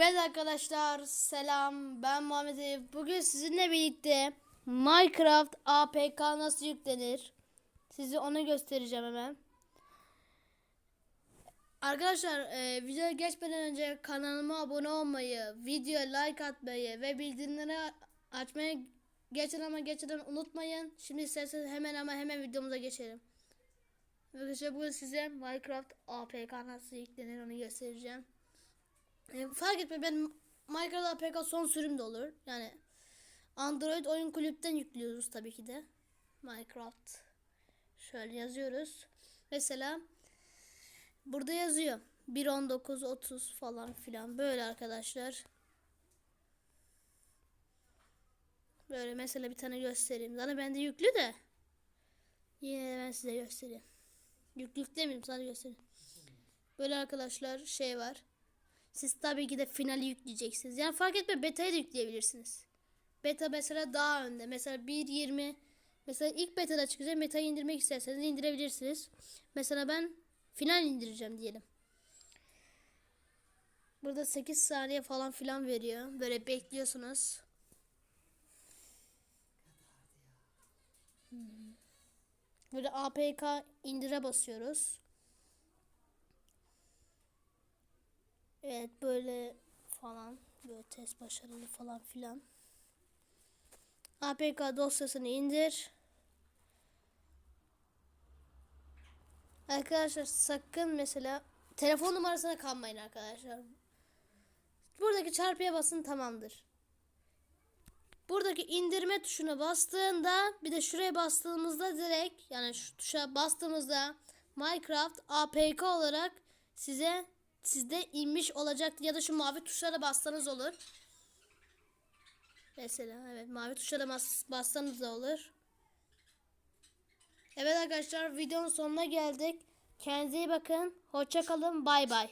Evet arkadaşlar selam ben Muhammed Eyüp. Bugün sizinle birlikte Minecraft APK nasıl yüklenir? Size onu göstereceğim hemen. Arkadaşlar e, videoya geçmeden önce kanalıma abone olmayı, videoya like atmayı ve bildirimleri açmayı geçen ama geçeden unutmayın. Şimdi isterseniz hemen ama hemen videomuza geçelim. Arkadaşlar bugün size Minecraft APK nasıl yüklenir onu göstereceğim. E, fark etme ben Minecraft APK son sürüm de olur. Yani Android oyun kulüpten yüklüyoruz tabii ki de. Minecraft. Şöyle yazıyoruz. Mesela burada yazıyor. 1.19.30 falan filan. Böyle arkadaşlar. Böyle mesela bir tane göstereyim. Zaten bende yüklü de. Yine ben size göstereyim. Yük yüklemeyeyim sana göstereyim. Böyle arkadaşlar şey var. Siz tabii ki de finali yükleyeceksiniz. Yani fark etme beta'yı da yükleyebilirsiniz. Beta mesela daha önde. Mesela 1.20 mesela ilk beta'da çıkacak. Beta'yı indirmek isterseniz indirebilirsiniz. Mesela ben final indireceğim diyelim. Burada 8 saniye falan filan veriyor. Böyle bekliyorsunuz. Böyle APK indire basıyoruz. Evet böyle falan böyle test başarılı falan filan. APK dosyasını indir. Arkadaşlar sakın mesela telefon numarasına kalmayın arkadaşlar. Buradaki çarpıya basın tamamdır. Buradaki indirme tuşuna bastığında bir de şuraya bastığımızda direkt yani şu tuşa bastığımızda Minecraft APK olarak size sizde inmiş olacaktır ya da şu mavi tuşlara bassanız olur. Mesela evet mavi tuşlara bas, bassanız da olur. Evet arkadaşlar videonun sonuna geldik. Kendinize iyi bakın. Hoşça kalın. Bay bay.